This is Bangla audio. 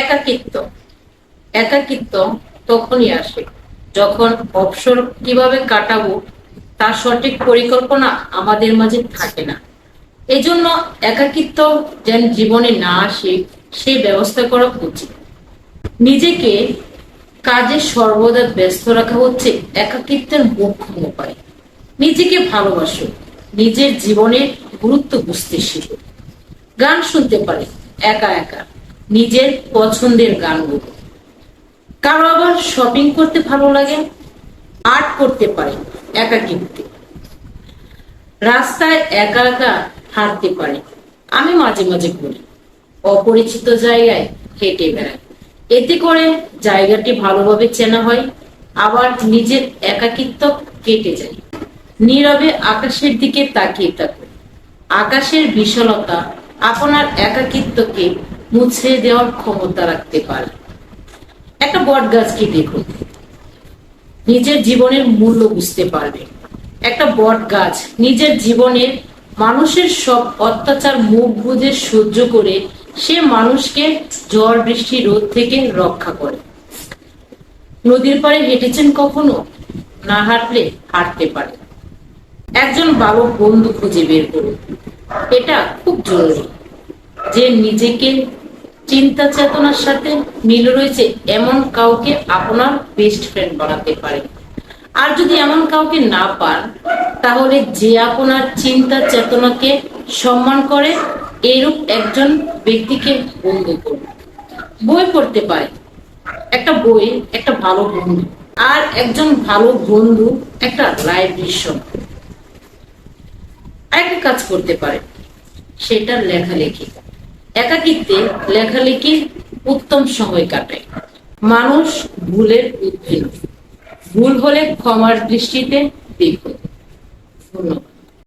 একাকিত্ব। একাকিত্ব তখনই আসে যখন অবসর কীভাবে কাটাবো তার সঠিক পরিকল্পনা আমাদের মাঝে থাকে না। এজন্য একাকিত্ব যেন জীবনে না আসে সেই ব্যবস্থা করা উচিত। নিজেকে কাজে সর্বদা ব্যস্ত রাখা হচ্ছে একাকিত্বের মুখ্য উপায়। নিজেকে ভালোবাসো, নিজের জীবনের গুরুত্ব বুঝতে শিখো। গান শুনতে পারে একা একা। নিজের পছন্দের গানগুলো। কারও আবার শপিং করতে ভালো লাগে আর্ট করতে পারে একাকিত্বে। রাস্তায় একা একা হাঁটতে পারে, আমি মাঝে মাঝে করি অপরিচিত জায়গায় হেঁটে বেড়াই। এতে করে জায়গাটি ভালোভাবে চেনা হয়, আবার নিজের একাকিত্ব কেটে যায়। নীরবে আকাশের দিকে তাকিয়ে থাকুন। আকাশের বিশালতা আপনার একাকিত্বকে মুছে দেওয়ার ক্ষমতা রাখতে পারে। একটা বট গাছকে দেখুন? নিজের জীবনের মূল্য বুঝতে পারবে। একটা বট গাছ নিজের জীবনের মানুষের সব অত্যাচার, মুখ বুঝে সহ্য করে সে মানুষকে ঝড় বৃষ্টি রোদ থেকে রক্ষা করে। নদীর পাড়ে হেঁটেছেন কখনো? না হাঁটলে হাঁটতে পারে। একজন ভালো বন্ধু খুঁজে বের করুন। এটা খুব জরুরি। যে নিজেকে চিন্তা চেতনার সাথে মিল রয়েছে, এমন কাউকে আপনার বেস্ট ফ্রেন্ড বানাতে পারে। আর যদি এমন কাউকে না পান, তাহলে যে আপনার চিন্তা চেতনাকে সম্মান করে, এরূপ একজন ব্যক্তিকে বন্ধু করুন। বই পড়তে পারে। একটা বই, একটা ভালো বন্ধু। আর একজন ভালো বন্ধু একটা লাইব্রেরির সঙ্গে একটা কাজ করতে পারে। সেটা লেখালেখি। একাকিত্বে লেখালেখির উত্তম সময় কাটে। মানুষ ভুলের উদ্ভিদ। ভুল হলে ক্ষমার দৃষ্টিতে দেখুন। ধন্যবাদ।